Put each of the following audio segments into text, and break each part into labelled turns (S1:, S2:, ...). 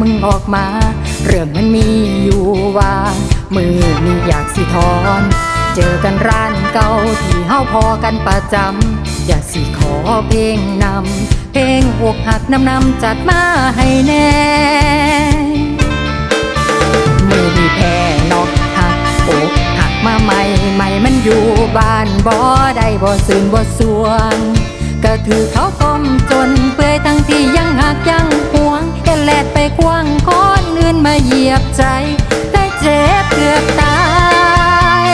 S1: มึงออกมา เรื่องมันมีอยู่ว่ามือนี่อยากสิทอน เจอกันร้านเก่าที่เฮาพอกันประจำอยากสิขอเพลงนำเพลงอกหักนำนำจัดมาให้แน่มือดีแพ้นอกหักอกหักมาใหม่ใหม่มันอยู่บ้านบ่ได้บ่ซื่นบ่สวงก็ถือเขาต้มจนเปื่อยทั้งที่ยังหักยัง แลดไปกว้างคนอื่นมาเหยียบใจ ได้เจ็บเกือบตาย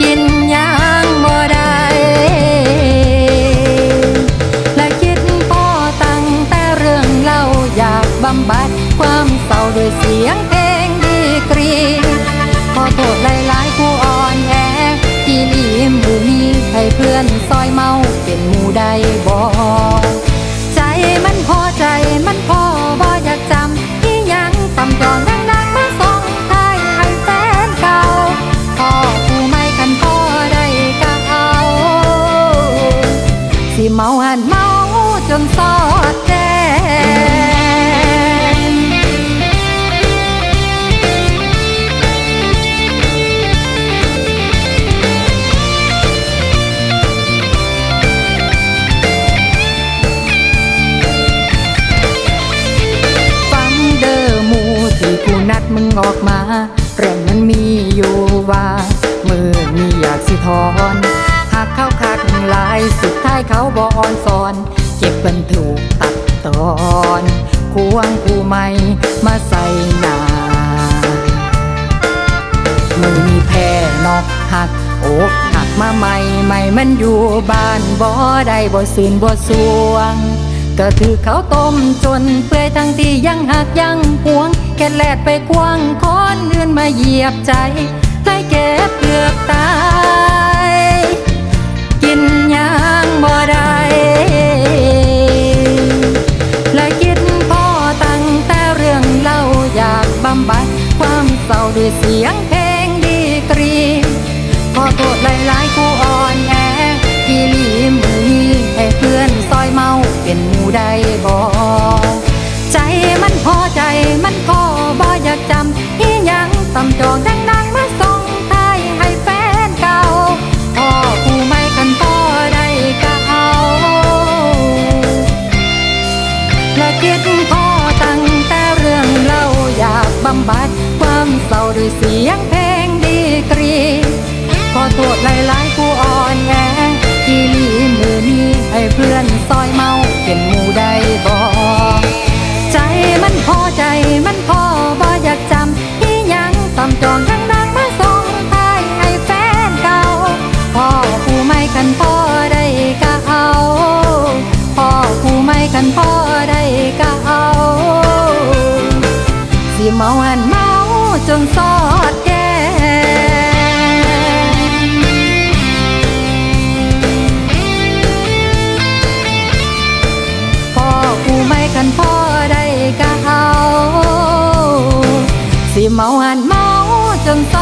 S1: กินยังบ่ได้และคิดพอตั้งแต่เรื่องเล่าอยากบำบัด ความเศร้าด้วยเสียงเพลงดีกรีขอโทษหลายๆผู้อ่อนแอที่ลีมหมู่นี้ให้เพื่อนซอยเมาเป็นหมู่ใด ออกมาเรื่องมันมีอยู่ว่ามือนี่อยากสิทอนหากเขาคักหลายสุดท้ายเขาบอ่อนสอน เก็บบันถูกตัดตอนควงกูไม่มาใส่หนามือมีแพ้นอกหักอกหักมาใหม่ใหม่มันอยู่บ้านบ่ได้บ่ซื่นบ่สวง ก็ถือเขาต้มจนเปื่อยทั้งที่ยังหักยังหวงแค่แลดไปกว้างคนอื่นมาเหยียบใจไล่เก็บเกือบตาย กินยังบ่ได้และคิดพ่อตั้งแต่เรื่องเล่าอยากบำบัดความเศร้าด้วยเสียงเพลง ได้บ่ใจมันพอใจมันก็บ่อยากจำที่ยังต้องจองดังดังมาส่งทายให้แฟนเก่าพ่อผู้ไม่กันต่อใด้ก็เอาและคิดพ่อตั้งแต่เรื่องเล่าอยากบำบัดความเศร้าด้วยเสียงเพลง ไม่กันพ่อได้ก็เอาพ่อหูไม่กันพ่อได้ก็เอาสิเมาอันเมาจนซอดแก่พ่อหูไหมกันพ่อได้ก็เอาสิเมาอันเมาจนซอ